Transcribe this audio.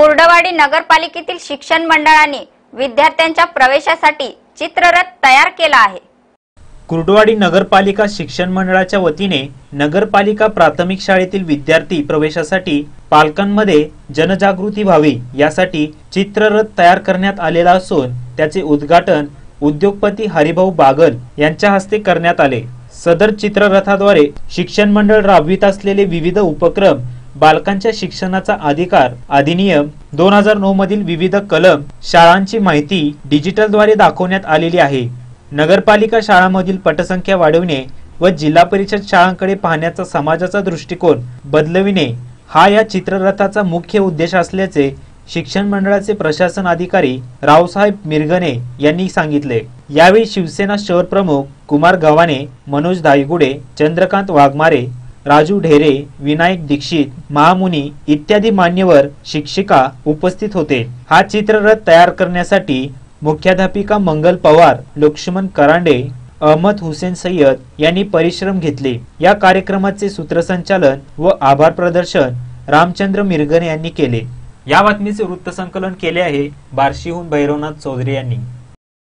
कुर्डवाडी नगरपालिकेतील शिक्षण मंडळाने विद्यार्थ्यांच्या प्रवेशासाठी चित्ररथ तयार केला आहे. कुर्डवाडी नगरपालिका शिक्षण मंडळाच्या वतीने नगरपालिका प्राथमिक शाळेतील विद्यार्थी प्रवेशासाठी पालकांमध्ये जनजागृती व्हावी यासाठी चित्ररथ तयार करण्यात आलेला असून त्याचे उद्घाटन उद्योगपती हरिभाऊ बागल यांच्या हस्ते करण्यात आले. सदर चित्ररथाद्वारे शिक्षण मंडळ राबवित असलेले विविध उपक्रम बालकांच्या शिक्षणाचा अधिकार अधिनियम दोन हजार नऊ मधील विविध कलम शाळांची माहिती डिजिटलद्वारे दाखवण्यात आलेली आहे. नगरपालिका शाळांमधील पटसंख्या वाढविणे व जिल्हा परिषद शाळांकडे पाहण्याचा समाजाचा दृष्टिकोन बदलविणे हा या चित्ररथाचा मुख्य उद्देश असल्याचे शिक्षण मंडळाचे प्रशासन अधिकारी रावसाहेब मिरगणे यांनी सांगितले. यावेळी शिवसेना शहर प्रमुख कुमार गव्हाणे मनोज धायगुडे चंद्रकांत वाघमारे राजू ढेरे विनायक दीक्षित महामुनी इत्यादी मान्यवर शिक्षिका उपस्थित होते. हा चित्ररथ तयार करण्यासाठी मुख्याध्यापिका मंगल पवार लक्ष्मण करांडे अहमद हुसेन सय्यद यांनी परिश्रम घेतले. या कार्यक्रमाचे सूत्रसंचालन व आभार प्रदर्शन रामचंद्र मिरगणे यांनी केले. या बातमीचे वृत्तसंकलन केले आहे बार्शीहून भैरवनाथ चौधरी यांनी.